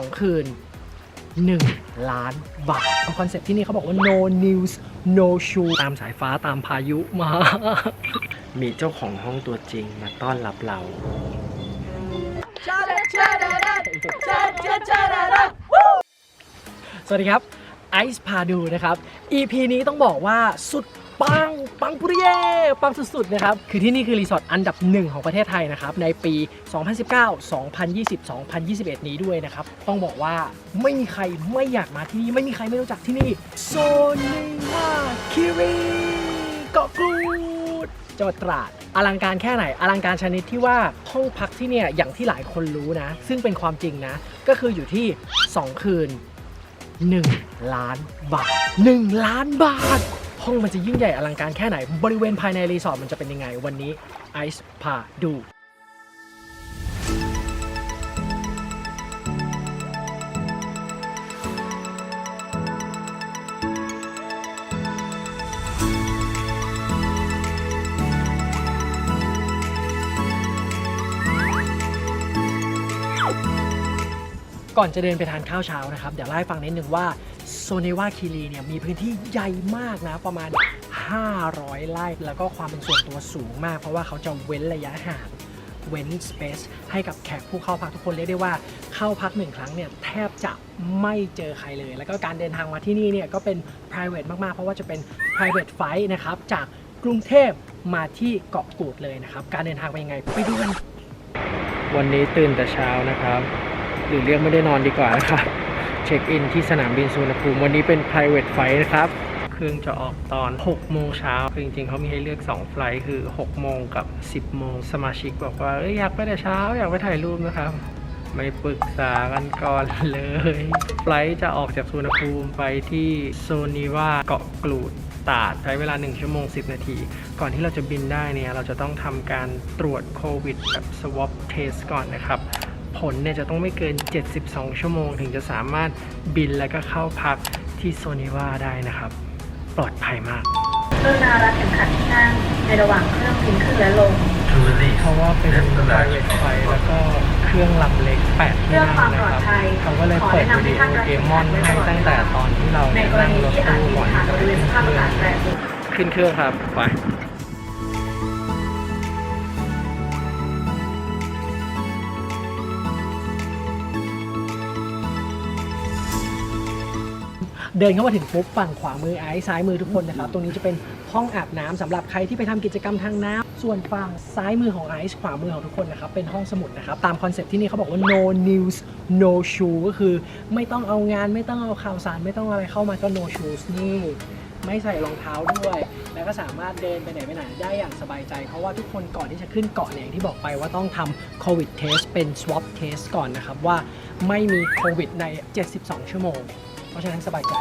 2 คืน 1 ล้านบาทคอนเซ็ปที่นี่เขาบอกว่า no news no shoe ตามสายฟ้าตามพายุมา มีเจ้าของห้องตัวจริงมาต้อนรับเราสวัสดีครับไอซ์พาดูนะครับ EP นี้ต้องบอกว่าสุด ปัง ปังปุริเย่ปังสุดๆนะครับ คือที่นี่คือรีสอร์ทอันดับหนึ่งของประเทศไทยนะครับ ในปี 2019 2020 2021 นี้ด้วยนะครับ ต้องบอกว่าไม่มีใครไม่อยากมาที่นี่ ไม่มีใครไม่รู้จักที่นี่โซนิวาคิรีเกาะกูดจังหวัดตราดอลังการแค่ไหน อลังการชนิดที่ว่าห้องพักที่เนี่ยอย่างที่หลายคนรู้นะ ซึ่งเป็นความจริงนะ ก็คืออยู่ที่ 2 คืน 1 ล้านบาท 1 ล้านบาท ห้องมันจะยิ่งใหญ่อลังการแค่ไหน บริเวณภายในรีสอร์ทมันจะเป็นยังไงวันนี้ไอซ์พาดู ก่อนจะเดินไปทานข้าวเช้านะครับ เดี๋ยวเล่าให้ฟังนิดนึงว่าโซเนวาคีรีเนี่ยมีพื้นที่ใหญ่มากนะ ประมาณ 500 ไร่ แล้วก็ความเป็นส่วนตัวสูงมาก เพราะว่าเขาจะเว้นระยะห่างเว้นสเปซให้กับแขกผู้เข้าพักทุกคนเรียกได้ว่าเข้าพักหนึ่งครั้งเนี่ยแทบจะไม่เจอใครเลย แล้วก็การเดินทางมาที่นี่เนี่ยก็เป็น private มาก ๆ เพราะว่าจะเป็น private flight นะครับ จากกรุงเทพมาที่เกาะกูดเลยนะครับ การเดินทางเป็นยังไงไปดูกัน วันนี้ตื่นแต่เช้านะครับ หรือเรียกไม่ได้นอนดีกว่านะครับเช็คอินที่สนามบินสุวรรณภูมิวันนี้เป็น private flight นะครับเครื่องจะออกตอน 6 โมงเช้าคือจริงๆเขามีให้เลือก 2 ไฟล์คือ 6 โมงกับ 10 โมง สมาชิกบอกว่าอยอยากไปแต่เช้า อยากไปถ่ายรูปนะครับ ไม่ปรึกษากันก่อนเลย ไฟล์จะออกจากสุวรรณภูมิไปที่โซนีวาเกาะกลูดตาดใช้เวลา 1 ชั่วโมง 10 นาที ก่อนที่เราจะบินได้เนี่ย เราจะต้องทำการตรวจโควิดแบบ swab test ก่อนนะครับ ผลเนี่ยจะต้องไม่เกิน 72 ชั่วโมง ถึงจะสามารถบินแล้วก็เข้าพักที่โซนิวาได้นะครับ ปลอดภัยมากกรุณารัดเข็มขัดที่นั่งในระหว่างเครื่องบินขึ้นและลง เพราะว่าเป็น private flight แล้วก็เครื่องลำเล็ก8ที่นั่งนะครับเพื่อความปลอดภัยเขาก็เลยเปิดวิดีโอเกมมอนให้ตั้งแต่ตอนที่เราในกรนั่งณีรถที่อาจตู้มีก่อนผ่านที่บจะริเวณสภาพอากาศแปรปรวนขึ้นเครื่องครับไป เดินเข้ามาถึงปุ๊บฝั่งขวามือไอซ์ซ้ายมือทุกคนนะครับ ตรงนี้จะเป็นห้องอาบน้ำสำหรับใครที่ไปทำกิจกรรมทางน้ำส่วนฝั่งซ้ายมือของไอซ์ขวามือของทุกคนนะครับ เป็นห้องสมุดนะครับ ตามคอนเซ็ปต์ที่นี่เขาบอกว่า no news no shoe ก็คือไม่ต้องเอางานไม่ต้องเอาข่าวสาร ไม่ต้องอะไรเข้ามาก็ no shoes นี่ไม่ใส่รองเท้าด้วย แล้วก็สามารถเดินไปไหนไปไหนได้อย่างสบายใจ เพราะว่าทุกคนก่อนที่จะขึ้นเกาะเนี่ยที่บอกไปว่าต้องทำโควิดเทสเป็น swab test ก่อนนะครับว่าไม่มีโควิดใน 72 ชั่วโมง เพราะฉะนั้นสบายใจ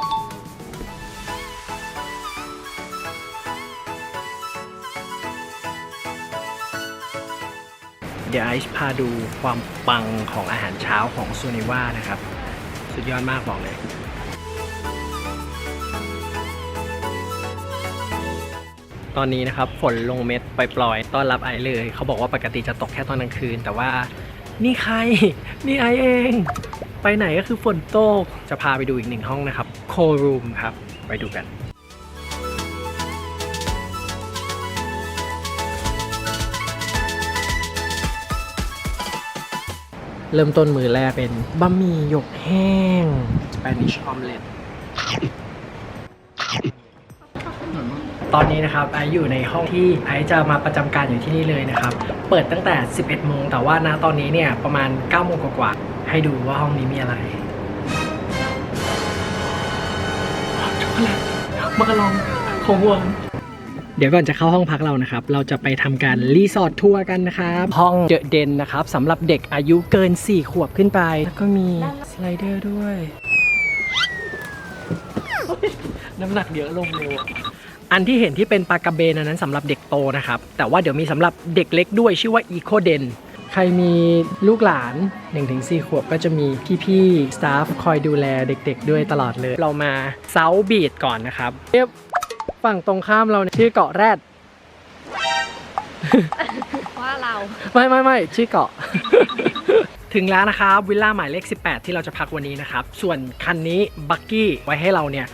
เดี๋ยวไอซ์พาดูความปังของอาหารเช้าของซูนิว่านะครับ สุดยอดมากบอกเลย ตอนนี้นะครับฝนลงเม็ดปล่อยๆต้อนรับไอซ์เลย เขาบอกว่าปกติจะตกแค่ตอนกลางคืน แต่ว่านี่ใคร นี่ไอซ์เอง ไปไหนก็คือฝนตก จะพาไปดูอีกหนึ่งห้องนะครับ โครูมครับ ไปดูกันเริ่มต้นมือแรกเป็นบะหมี่หยกแห้ง Spanish omelet ตอนนี้นะครับไออยู่ในห้องที่ไอจะมาประจำการอยู่ที่นี่เลยนะครับ เปิดตั้งแต่ 11 โมง แต่ว่าณตอนนี้เนี่ยประมาณ 9 โมงกว่า ให้ดูว่าห้องนี้มีอะไรช็อกโกแลตมากะลองของหวานเดี๋ยวก่อนจะเข้าห้องพักเรานะครับ เราจะไปทำการรีสอร์ททัวร์กันนะครับ ห้องเดอะเดนนะครับสำหรับเด็กอายุเกิน 4 ขวบขึ้นไป แล้วก็มีสไลเดอร์ด้วย น้ำหนักเยอะลงเร็วอะอันที่เห็นที่เป็นปลากระเบนอันนั้นสำหรับเด็กโตนะครับ แต่ว่าเดี๋ยวมีสำหรับเด็กเล็กด้วยชื่อว่า Eco Den ใครมีลูกหลาน 1-4 ขวบก็จะมีพี่ๆสตาฟคอยดูแลเด็กๆ ด้วยตลอดเลย เรามาเซาบีดก่อนนะครับเรียบฝั่งตรงข้ามเราเนี่ยชื่อเกาะแรด ว่าเรา ไม่ไม่ไม่ชื่อเกาะ ถึงแล้วนะครับ วิลล่าหมายเลข 18 ที่เราจะพักวันนี้นะครับ ส่วนคันนี้บักกี้ไว้ให้เราเนี่ย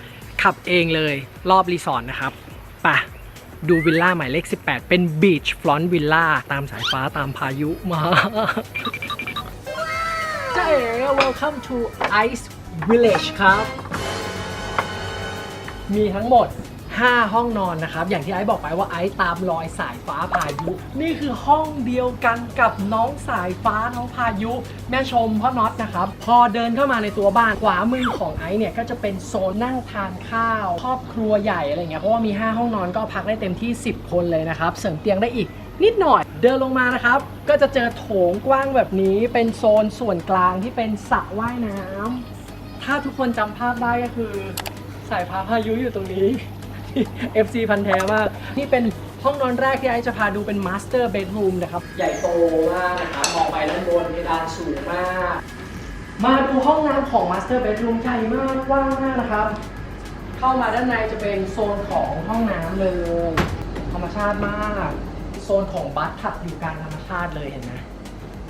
ขับเองเลยรอบรีสอร์ทนะครับไปะ ดูวิลล่าหมายเลข 18 เป็นบีชฟลอนต์วิลล่าตามสายฟ้าตามพายุมาใช่ welcome to Ice Village ครับ มีทั้งหมด 5 ห้องนอนนะครับ อย่างที่ไอซ์บอกไปว่าไอซ์ตามรอยสายฟ้าพายุ นี่คือห้องเดียวกันกับน้องสายฟ้าน้องพายุ แม่ชมพ่อน็อตนะครับ พอเดินเข้ามาในตัวบ้านขวามือของไอซ์เนี่ยก็จะเป็นโซนนั่งทานข้าว ครอบครัวใหญ่อะไรเงี้ยเพราะว่ามี 5 ห้องนอนก็พักได้เต็มที่ 10 คนเลยนะครับ เสริมเตียงได้อีกนิดหน่อยเดินลงมานะครับ ก็จะเจอโถงกว้างแบบนี้เป็นโซนส่วนกลางที่เป็นสระว่ายน้ำถ้าทุกคนจำภาพได้ก็คือ สายฟ้าพายุอยู่ตรงนี้ FC พันธุ์แท้มาก นี่เป็นห้องนอนแรกที่ไอซ์จะพาดูเป็นมาสเตอร์เบดรูมนะครับ ใหญ่โตมากนะครับมองไปด้านบนเพดานสูงมาก มาดูห้องน้ำของมาสเตอร์เบดรูมใหญ่มากกว้างมากนะครับ เข้ามาด้านในจะเป็นโซนของห้องน้ำเลย ธรรมชาติมาก โซนของบัตทับอยู่กลางธรรมชาติเลยเห็นไหม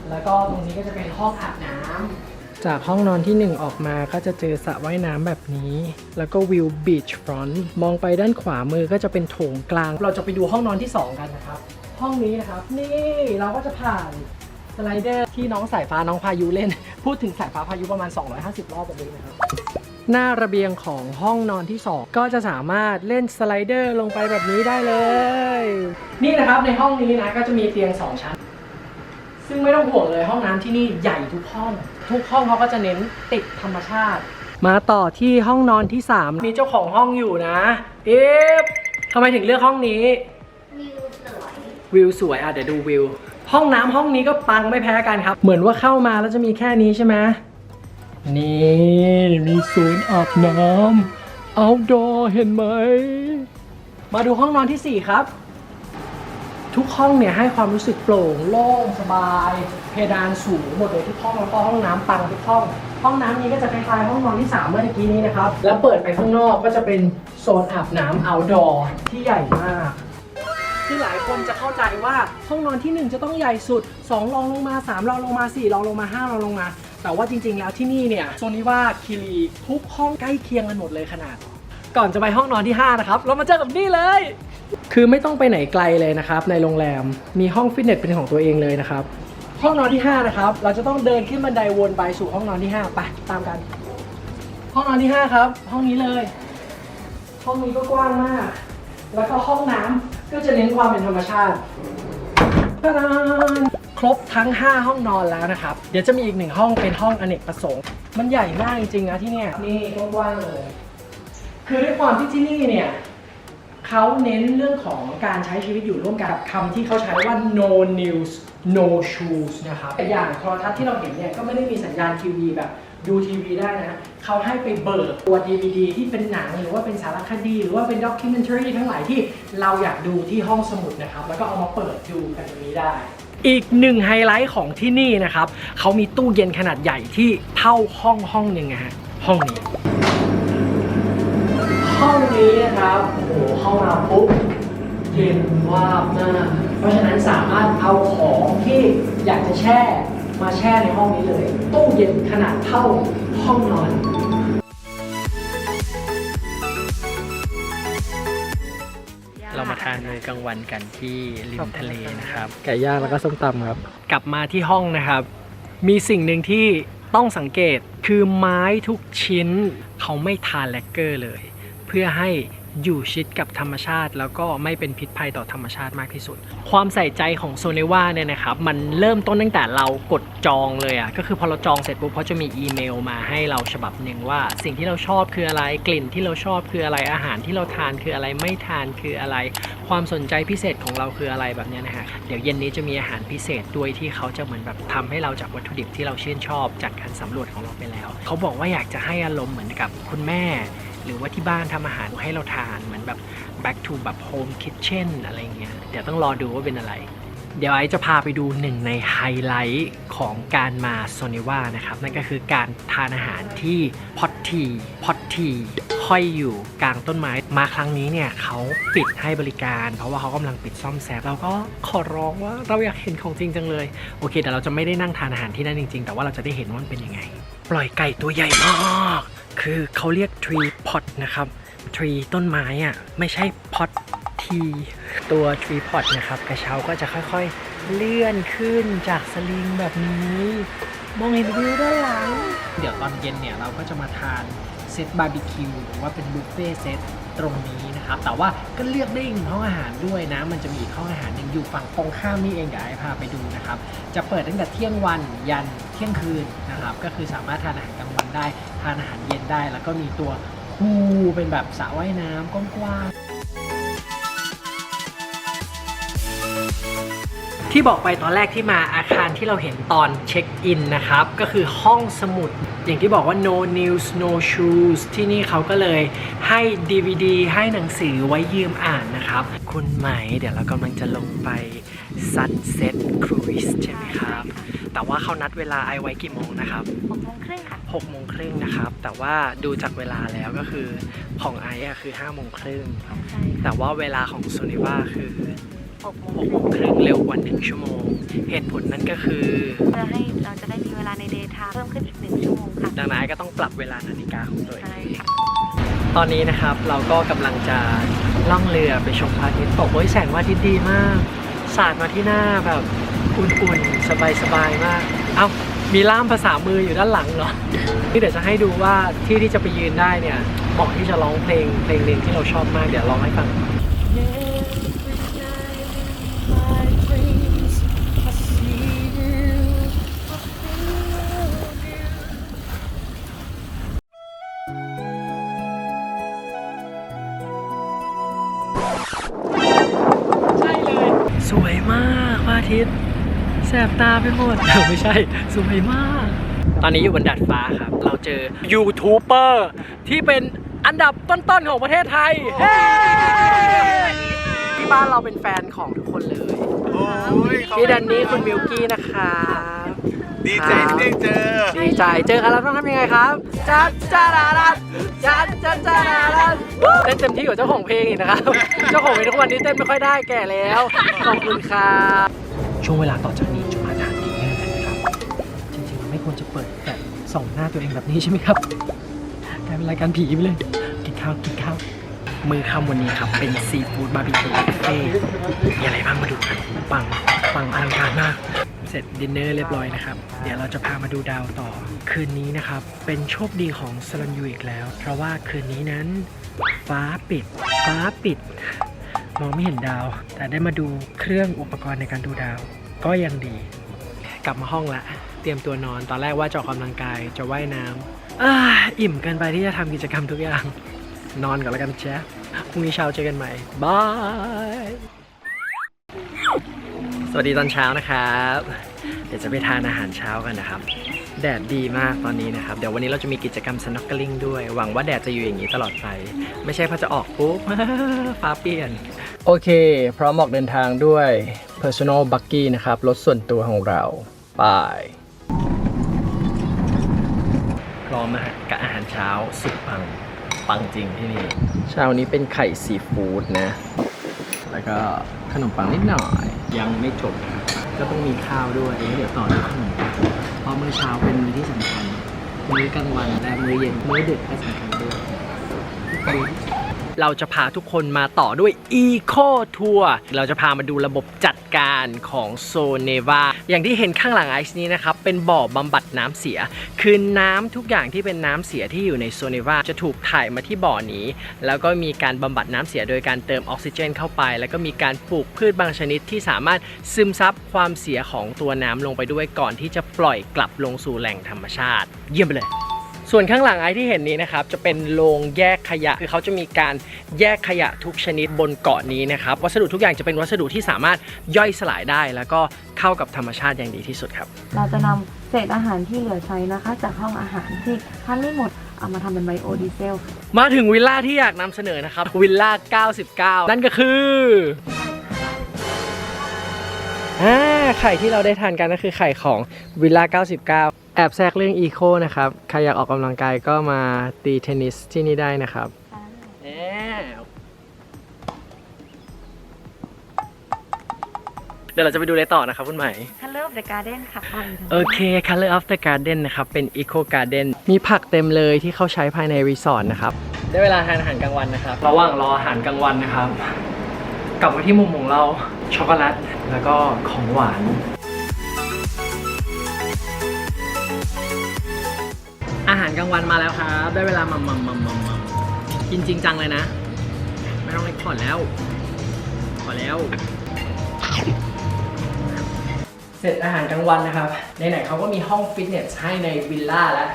แล้วก็ตรงนี้ก็จะเป็นห้องอาบน้ำ จากห้องนอนที่ 1 ออกมาก็จะเจอสระว่ายน้ำแบบนี้ แล้วก็วิวบีชฟรอนต์มองไปด้านขวามือก็จะเป็นโถงกลาง เราจะไปดูห้องนอนที่ 2 กันนะครับ ห้องนี้นะครับ นี่เราก็จะผ่านสไลเดอร์ที่น้องสายฟ้าน้องพายุเล่น พูดถึงสายฟ้าพายุประมาณ 250 รอบแบบนี้นะครับ หน้าระเบียงของห้องนอนที่ 2 ก็จะสามารถเล่นสไลเดอร์ลงไปแบบนี้ได้เลย นี่นะครับในห้องนี้นะก็จะมีเตียง 2 ชั้น ซึ่งไม่ต้องห่วงเลยห้องน้ำที่นี่ใหญ่ทุกห้อง ทุกห้องเขาก็จะเน้นติดธรรมชาติ มาต่อที่ห้องนอนที่ 3 มีเจ้าของห้องอยู่นะ เอฟทำไมถึงเลือกห้องนี้ วิวสวยวิวสวยอะเดี๋ยวดูวิว ห้องน้ำห้องนี้ก็ปังไม่แพ้กันครับ เหมือนว่าเข้ามาแล้วจะมีแค่นี้ใช่ไหมนี่มีศูนย์อาบน้ำ outdoor เห็นไหม มาดูห้องนอนทีสี่4 ครับ ทุกห้องเนี่ยให้ความรู้สึกโปร่งโล่งสบาย เพดานสูงหมดเลยทุกห้องแล้วก็ห้องน้ำปังทุกห้อง ห้องน้ำนี้ก็จะคล้ายๆห้องนอนที่ 3 เมื่อกี้นี้นะครับ แล้วเปิดไปข้างนอกก็จะเป็นโซนอาบน้ำ outdoor ที่ใหญ่มากคือหลายคนจะเข้าใจว่าห้องนอนที่ 1 จะต้องใหญ่สุด 2 รองลงมา 3 รองลงมา 4 รองลงมา 5 รองลงมา แต่ว่าจริง ๆ แล้วที่นี่เนี่ยโซนิว่าคิรีทุกห้องใกล้เคียงกันหมดเลยขนาด ก่อนจะไปห้องนอนที่ 5 นะครับ เรามาเจอกับนี่เลย คือไม่ต้องไปไหนไกลเลยนะครับ ในโรงแรมมีห้องฟิตเนสเป็นของตัวเองเลยนะครับ ห้องนอนที่ 5 นะครับ เราจะต้องเดินขึ้นบันไดวนไปสู่ห้องนอนที่ 5 ไปตามกัน ห้องนอนที่ 5 ครับ ห้องนี้เลย ห้องนี้ก็กว้างมาก แล้วก็ห้องน้ำก็จะเน้นความเป็นธรรมชาติตะดานครบทั้ง 5 ห้องนอนแล้วนะครับ เดี๋ยวจะมีอีกหนึ่งห้องเป็นห้องอเนกประสงค์ มันใหญ่มากจริงๆนะที่เนี่ย นี่กว้างๆเลย คือด้วยความที่ที่นี่เนี่ยเขาเน้นเรื่องของการใช้ชีวิตอยู่ร่วมกันกับคำที่เขาใช้ว่า no news no shoes นะครับอย่างโทรทัศน์ที่เราเห็นเนี่ยก็ไม่ได้มีสัญญาณทีวีแบบดูทีวีได้นะ เขาให้ไปเบิกตัว DVD ที่เป็นหนังหรือว่าเป็นสารคดี หรือว่าเป็นด็อกิเมนทรีทั้งหลายที่เราอยากดูที่ห้องสมุดนะครับ แล้วก็เอามาเปิดดูกันตรงนี้ได้ อีกหนึ่งไฮไลท์ของที่นี่นะครับ เขามีตู้เย็นขนาดใหญ่ที่เท่าห้องห้องหนึ่งนะฮะห้องนี้ ห้องนี้นะครับโอ้โหเข้ามาปุ๊บเย็นวาบมากเพราะฉะนั้นสามารถเอาของที่อยากจะแช่มาแช่ในห้องนี้เลยตู้เย็นขนาดเท่าห้องนอนเรามาทานมื้อกลางวันกันที่ริมทะเลนะครับไก่ย่างแล้วก็ส้มตำครับ กลับมาที่ห้องนะครับ มีสิ่งหนึ่งที่ต้องสังเกตคือไม้ทุกชิ้นเขาไม่ทาแลกเกอร์เลย เพื่อให้อยู่ชิดกับธรรมชาติ แล้วก็ไม่เป็นพิษภัยต่อธรรมชาติมากที่สุด ความใส่ใจของโซเนว่าเนี่ยนะครับ มันเริ่มต้นตั้งแต่เรากดจองเลยอะ่ะก็คือพอเราจองเสร็จปุ๊บเขาจะมีอีเมลมาให้เราฉบับหนึ่งว่า สิ่งที่เราชอบคืออะไรกลิ่นที่เราชอบคืออะไรอาหารที่เราทานคืออะไรไม่ทานคืออะไร ความสนใจพิเศษของเราคืออะไรแบบนี้นะฮะเดี๋ยวเย็นนี้จะมีอาหารพิเศษด้วยที่เขาจะเหมือนแบบทำให้เราจากวัตถุดิบที่เราชื่นชอบจากการสำรวจของเราไปแล้ว เขาบอกว่าอยากจะให้อารมณ์เหมือนกับคุณแม่ หรือว่าที่บ้านทำอาหารให้เราทานเหมือนแบบ back to แบบ home kitchen อะไรเงี้ยเดี๋ยวต้องรอดูว่าเป็นอะไร เดี๋ยวไอซ์จะพาไปดูหนึ่งในไฮไลท์ของการมาโซนิว่านะครับ นั่นก็คือการทานอาหารที่พอตทีพอตทีหห้อยอยู่กลางต้นไม้มาครั้งนี้เนี่ยเขาปิดให้บริการ เพราะว่าเขากำลังปิดซ่อมแซมเราก็ขอร้องว่าเราอยากเห็นของจริงจังเลย โอเคแต่เราจะไม่ได้นั่งทานอาหารที่นั่นจริง ๆ แต่ว่าเราจะได้เห็นว่ามันเป็นยังไง ปล่อยไก่ตัวใหญ่มาก คือเขาเรียก tree pot นะครับ tree ต้นไม้อะไม่ใช่ pot ทีตัว tree pot นะครับกระเช้าก็จะค่อยๆเลื่อนขึ้นจากสลิงแบบนี้มองเห็นวิวด้านหลัง เดี๋ยวตอนเย็นเนี่ยเราก็จะมาทานเซตบาร์บีคิวหรือว่าเป็นบุฟเฟ่เซตตรงนี้นะครับ แต่ว่าก็เลือกได้อีกหนึ่งห้องอาหารด้วยนะ มันจะมีอีกห้องอาหารหนึ่งอยู่ฝั่งตรงข้ามนี่เองเดี๋ยวไอ้พาไปดูนะครับ จะเปิดตั้งแต่เที่ยงวันยันเที่ยงคืนนะครับ ก็คือสามารถทานอาหารกลางวันได้ ทานอาหารเย็นได้ แล้วก็มีตัวพูเป็นแบบสระว่ายน้ำกว้างๆที่บอกไปตอนแรกที่มาอาคารที่เราเห็นตอนเช็คอินนะครับ ก็คือห้องสมุด อย่างที่บอกว่า no news no shoes ที่นี่เขาก็เลยให้ DVD ให้หนังสือไว้ยืมอ่านนะครับ คุณไหม เดี๋ยวเรากำลังจะลงไป sunset cruise ใช่ไหมครับ แต่ว่าเขานัดเวลาไอไว้กี่โมงนะครับหกโมงครึ่งค่ะ6โมงครึ่งนะครับ แต่ว่าดูจากเวลาแล้วก็คือของไอซ์อะคือ5โมงครึ่งใช่แต่ว่าเวลาของโซนิว่าคือหกโมง6โมงครึ่งเร็วกว่า1ชั่วโมง เหตุผลนั้นก็คือ เพื่อให้เราจะได้มีเวลาในเดย์ไทม์เพิ่มขึ้นอีกหนึ่งชั่วโมงค่ะดังนั้นไอซ์ก็ต้องปรับเวลานาฬิกาของตัวเองใช่ค่ะตอนนี้นะครับเราก็กำลังจะล่องเรือไปชมพระอาทิตย์ตกโอ้ยแสงพระอาทิตย์ดีมาก สาดมาที่หน้าแบบ อุ่นๆ สบายๆ มาก เอ้า มีล่ามภาษามืออยู่ด้านหลังเหรอที่เดี๋ยวจะให้ดูว่าที่ที่จะไปยืนได้เนี่ย เหมาะที่จะร้องเพลงเพลงหนึ่งที่เราชอบมาก เดี๋ยวร้องให้ฟัง ใช่เลย สวยมากพระอาทิตย์ บตาไปหมด ไม่ใช่ สวยมาก ตอนนี้อยู่บนดาดฟ้าครับ เราเจอยูทูบเบอร์ที่เป็นอันดับต้นๆของประเทศไทยเฮ้ที่บ้านเราเป็นแฟนของทุกคนเลยโอ้ยขอบพี่แดนนี่คุณมิวกี้นะคะดีใจที่ได้เจอ ดีใจ เจอกันแล้วต้องทำยังไงครับจัดจ้าดาดัดจัดจัดจ้าดาดัดเต้นเต็มที่กว่าเจ้าของเพลงอีกนะครับ เจ้าของเพลงทุกวันนี้เต้นไม่ค่อยได้แก่แล้ว ขอบคุณครับช่วงเวลาต่อจาก ควรจะเปิดแต่ส่องหน้าตัวเองแบบนี้ใช่ไหมครับกลายเป็นรายการผีไปเลย กินข้าวกินข้าวมือค่ำวันนี้ครับ เป็นซีฟู้ดบาร์บีคิวบุฟเฟ่มีอะไรบ้างมาดูกันปังปังอลังการมาก เสร็จดินเนอร์เรียบร้อยนะครับ เดี๋ยวเราจะพามาดูดาวต่อ คืนนี้นะครับ เป็นโชคดีของสลันยูอีกแล้ว เพราะว่าคืนนี้นั้นฟ้าปิด ฟ้าปิด มองไม่เห็นดาว แต่ได้มาดูเครื่องอุปกรณ์ในการดูดาว ก็ยังดี กลับมาห้องละ รียมตัวนอน ตอนแรกว่าจะออกกำลังกายจะว่ายน้ำอ่าอิ่มเกินไปที่จะทำกิจกรรมทุกอย่าง นอนก่อนแล้วกันแจ๊ะพรุ่งนี้เช้าเจอกันใหม่บายสวัสดีตอนเช้านะครับ เดี๋ยวจะไปทานอาหารเช้ากันนะครับ แดดดีมากตอนนี้นะครับ เดี๋ยววันนี้เราจะมีกิจกรรมสน็อกเกิลิงด้วย หวังว่าแดดจะอยู่อย่างนี้ตลอดไป ไม่ใช่พอจะออกปุ๊บ ฟ้าเปลี่ยน โอเค พร้อมออกเดินทางด้วย Personal Buggy นะครับ รถส่วนตัวของเรา ไป ร้อมนะฮะกับอาหารเช้าสุดปัง ปังจริงที่นี่ เช้านี้เป็นไข่ซีฟู้ดนะ แล้วก็ขนมปังนิดหน่อย ยังไม่จบนะครับ ก็ต้องมีข้าวด้วยแล้วเดี๋ยวต่อด้วยขนมเพราะมื้อเช้าเป็นมื้อที่สำคัญ มื้อกลางวันและมื้อเย็น มื้อดึกก็สำคัญด้วย เราจะพาทุกคนมาต่อด้วย Eco Tour เราจะพามาดูระบบจัดการของโซเนวาอย่างที่เห็นข้างหลังไอซ์นี้นะครับ เป็นบ่อบำบัดน้ำเสีย คือน้ำทุกอย่างที่เป็นน้ำเสียที่อยู่ในโซเนวาจะถูกถ่ายมาที่บ่อนี้ แล้วก็มีการบำบัดน้ำเสียโดยการเติมออกซิเจนเข้าไป แล้วก็มีการปลูกพืชบางชนิดที่สามารถซึมซับความเสียของตัวน้ำลงไปด้วยก่อนที่จะปล่อยกลับลงสู่แหล่งธรรมชาติ เยี่ยมไปเลย ส่วนข้างหลังไอ้ที่เห็นนี้นะครับจะเป็นโรงแยกขยะคือเขาจะมีการแยกขยะทุกชนิดบนเกาะนี้นะครับวัสดุทุกอย่างจะเป็นวัสดุที่สามารถย่อยสลายได้ แล้วก็เข้ากับธรรมชาติอย่างดีที่สุดครับ เราจะนำเศษอาหารที่เหลือใช้นะคะ จากห้องอาหารที่ทานไม่หมดเอามาทำเป็นไบโอดีเซลมาถึงวิลล่าที่อยากนำเสนอนะครับ วิลล่า 99 นั่นก็คืออ่าไข่ที่เราได้ทานกันก็คือไข่ของวิลล่า 99 แอบแทรกเรื่องอีโคนะครับใครอยากออกกำลังกายก็มาตีเทนนิสที่นี่ได้นะครับแเดี๋ยวเราจะไปดูเลยต่อนะครับคุณใหม่ Color of the Garden ค่ะโอเค Color of the Garden นะครับ เป็น Eco Garden มีผักเต็มเลยที่เขาใช้ภายในรีสอร์ทนะครับ ได้เวลาทานอาหารกลางวันนะครับ ระหว่างรออาหารกลางวันนะครับ กลับมาที่มุมของเรา ช็อกโกแลต แล้วก็ของหวาน กลางวันมาแล้วครับ ได้เวลามัมมัมมัมมัมมัมกินจริงจังเลยนะ ไม่ต้องเล็กขอแล้ว ขอแล้ว เสร็จอาหารกลางวันนะครับไหนๆเขาก็มีห้องฟิตเนสให้ในวิลล่าแล้ว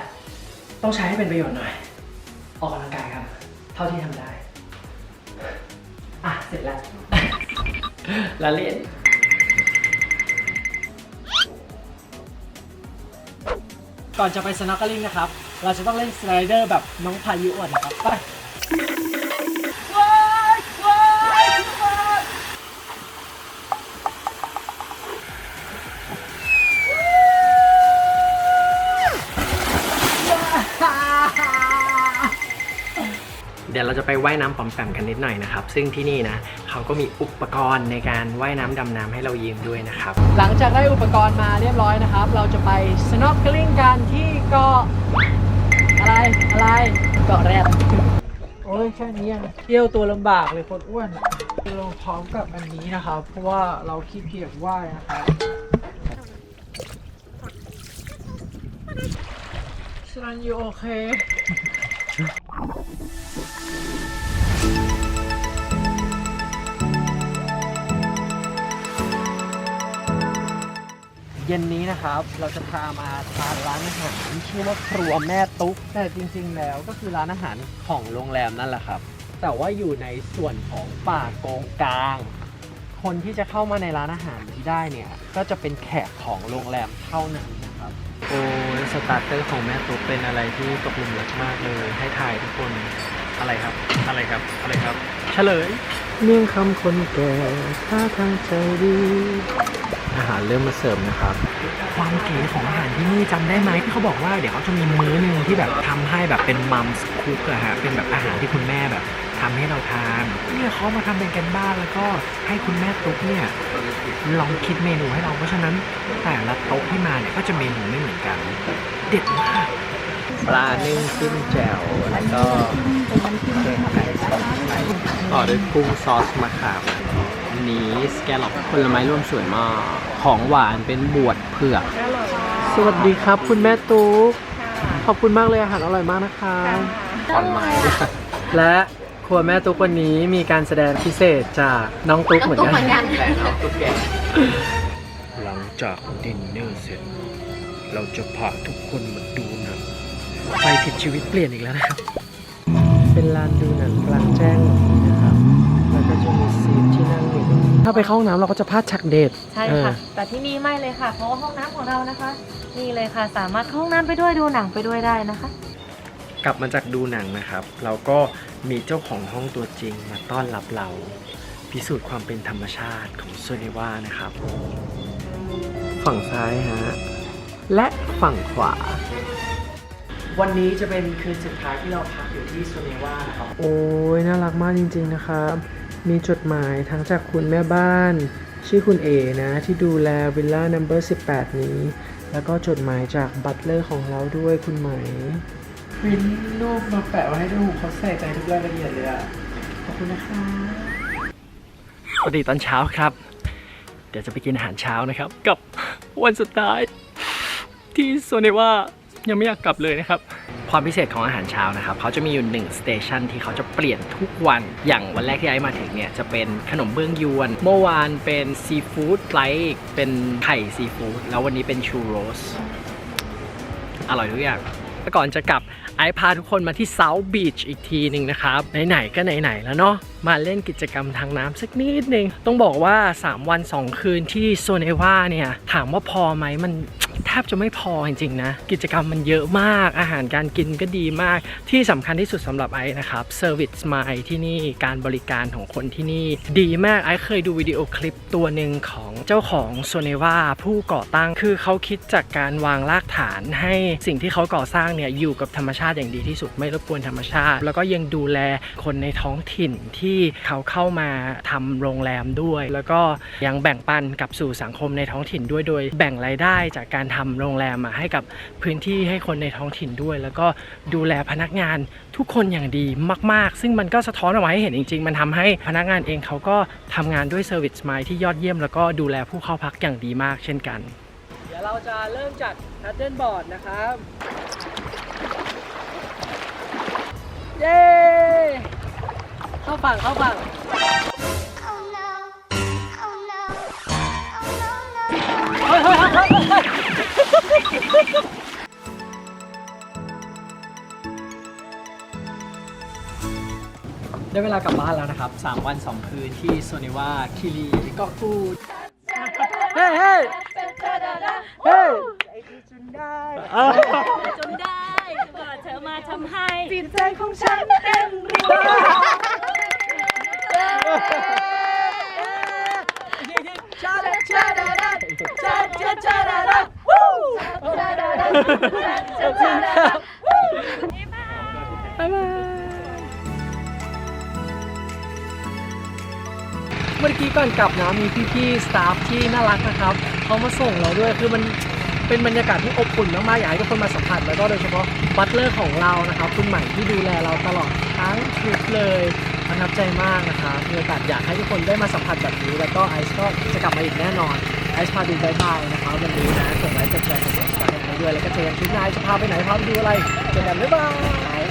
ต้องใช้ให้เป็นประโยชน์หน่อย ออกกำลังกายครับ เท่าที่ทำได้ อะ เสร็จแล้วละเล่นก่อนจะไปสน็อกเกอร์ลิงนะครับ เราจะต้องเล่นสไลเดอร์แบบน้องพายุอะนะครับไปว้ายว้ายว้ายเดี๋ยวเราจะไปว่ายน้ำปอมแปมกันนิดหน่อยนะครับ ซึ่งที่นี่นะเขาก็มีอุปกรณ์ในการว่ายน้ำดำน้ำให้เรายืมด้วยนะครับ หลังจากได้อุปกรณ์มาเรียบร้อยนะครับ เราจะไป snorkeling กันที่เกาะ อะไรอะไรเกาะแรดโอ้ยแค่นี้ยังเที่ยวตัวลำบากเลยคนอ้วนลงพร้อมกับอันนี้นะครับ เพราะว่าเราขี้เกียจว่ายนะครับสันยูโอเค เย็นนี้นะครับ เราจะพามาทานร้านอาหารชื่อว่าครัวแม่ตุ๊กแต่จริง ๆ แล้วก็คือร้านอาหารของโรงแรมนั่นแหละครับ แต่ว่าอยู่ในส่วนของป่าโกงกลาง คนที่จะเข้ามาในร้านอาหารนี้ได้เนี่ย ก็จะเป็นแขกของโรงแรมเท่านั้นนะครับ โอ้สตาร์เตอร์ของแม่ตุ๊กเป็นอะไรที่ตกหลุมรักมากเลย ให้ถ่ายทุกคนอะไรครับ อะไรครับอะไรครับ เฉลยเมี่ยงคำคนแก่ท่าทางใจดี อาหารเริ่มมาเสิร์ฟนะครับ ความเก๋ของอาหารที่นี่จำได้ไหมที่เขาบอกว่าเดี๋ยวเขาจะมีมื้อหนึ่งที่แบบทำให้แบบเป็นมัมส์คุกอะฮะเป็นแบบอาหารที่คุณแม่แบบทำให้เราทานเนี่ยเขามาทำเป็นกันบ้านแล้วก็ให้คุณแม่ตุ๊กเนี่ยลองคิดเมนูให้เราเพราะฉะนั้นแต่ละโต๊ะที่มาเนี่ยก็จะเมนูไม่เหมือนกัน เด็ดมากปลานึ่งจิ้มแจ่วแล้วก็แกงไก่ต่อด้วยกุ้งซอสมะขามอัน นี้สแกลล็อปผลไม้ร่วมสวยมาก ของหวานเป็นบวชเผือก สวัสดีครับ คุณแม่ตุ๊กขอบคุณมากเลยอาหารอร่อยมากนะคะตอนไม้และครัวแม่ตุ๊กวันนี้มีการแสดงพิเศษจากน้องตุ๊กเหมือนกันแต่น้องตุ๊กแกหลังจากดินเนอร์เสร็จ เราจะพาทุกคนมาดูหนังไปผิดชีวิตเปลี่ยนอีกแล้วนะครับ เป็นลานดูหนังกลางแจ้ง ถ้าไปเข้าห้องน้ำเราก็จะพลาดฉากเดทใช่เออค่ะ แต่ที่นี่ไม่เลยค่ะ เพราะว่าห้องน้ำของเรานะคะ นี่เลยค่ะ สามารถเข้าห้องน้ำไปด้วยดูหนังไปด้วยได้นะคะ กลับมาจากดูหนังนะครับ เราก็มีเจ้าของห้องตัวจริงมาต้อนรับเรา พิสูจน์ความเป็นธรรมชาติของโซเนวานะครับ ฝั่งซ้ายฮะ และฝั่งขวา วันนี้จะเป็นคืนสุดท้ายที่เราพักอยู่ที่โซเนวานะครับ โอ้ยน่ารักมากจริงๆนะครับ มีจดหมายทั้งจากคุณแม่บ้าน ชื่อคุณเอนะ ที่ดูแลวิลล่านัมเบอร์18 นี้ แล้วก็จดหมายจากบัตเลอร์ของเราด้วยคุณไหมปริ้นรูปมาแปะไว้ให้ดูเขาใส่ใจทุกรายละเอียดเลยอะ ขอบคุณนะคะสวัสดีตอนเช้าครับ เดี๋ยวจะไปกินอาหารเช้านะครับ กับวันสุดท้าย ที่โซเนว่า ยังไม่อยากกลับเลยนะครับ ความพิเศษของอาหารเช้านะครับเขาจะมีอยู่หนึ่งสเตชันที่เขาจะเปลี่ยนทุกวัน อย่างวันแรกที่ไอ้มาถึงเนี่ยจะเป็นขนมเบื้องยวน เมื่อวานเป็นซีฟู้ดไลท์เป็นไข่ซีฟู้ดแล้ววันนี้เป็นชูโรส อร่อยทุกอย่างแล้วก่อนจะกลับไอพาทุกคนมาที่เซาท์บีชอีกทีหนึ่งนะครับ ไหนๆก็ไหนๆแล้วเนาะมาเล่นกิจกรรมทางน้ำสักนิดนึง ต้องบอกว่า 3 วัน 2 คืนที่โซเนวาเนี่ย ถามว่าพอไหมมัน แทบจะไม่พอจริงๆนะ กิจกรรมมันเยอะมากอาหารการกินก็ดีมาก ที่สำคัญที่สุดสำหรับไอ้นะครับเซอร์วิสมาที่นี่การบริการของคนที่นี่ ดีมากไอ้เคยดูวิดีโอคลิปตัวหนึ่งของเจ้าของโซเนวาผู้ก่อตั้งคือเขาคิดจากการวางรากฐานให้สิ่งที่เขาก่อสร้างเนี่ยอยู่กับธรรมชาติอย่างดีที่สุดไม่รบกวนธรรมชาติ แล้วก็ยังดูแลคนในท้องถิ่นที่เขาเข้ามาทำโรงแรมด้วย แล้วก็ยังแบ่งปันกับสู่สังคมในท้องถิ่นด้วยโดยแบ่งรายได้จากการทำโรงแรมให้กับพื้นที่ให้คนในท้องถิ่นด้วย แล้วก็ดูแลพนักงานทุกคนอย่างดีมาก ๆ ซึ่งมันก็สะท้อนออกมาให้เห็นจริง ๆ มันทำให้พนักงานเองเขาก็ทำงานด้วยเซอร์วิสไมายที่ยอดเยี่ยม แล้วก็ดูแลผู้เข้าพักอย่างดีมากเช่นกัน เดี๋ยวเราจะเริ่มจากแพทเทิร์นบอร์ดนะครับเย้เข้าฝั่งเข้าฝั่ง ได้เวลากลับบ้านแล้วนะครับ 3 วัน 2 คืนที่โซนิวาคิริเกาะกูดเฮ้ยเฮ้ยเฮ้ยจนได้กว่าเธอมาทำให้จิตใจของฉันเต็มร้อยชาดาชาดาดาชาชาชาดาดา เมื่อกี้ก่อนกลับนะมีพี่ๆสตาฟที่น่ารักนะครับเขามาส่งเราด้วยคือมันเป็นบรรยากาศที่อบอุ่นมากๆอยากให้ทุกคนมาสัมผัสแล้วก็โดยเฉพาะบัตเลอร์ของเรานะครับคุณใหม่ที่ดูแลเราตลอดทั้งทริปเลยประทับใจมากนะครับมีโอกาสอยากให้ทุกคนได้มาสัมผัสแบบนี้ แล้วก็ไอซ์ก็จะกลับมาอีกแน่นอนไอซ์พาดูบายบายนะครับวันนี้นะกดไลค์กดแชร์กดซับสไครต์กันด้วยแล้วก็เจอกันคลิปหน้าจะพาไปไหนพาไปดูอะไรเจอกันบ๊ายบาย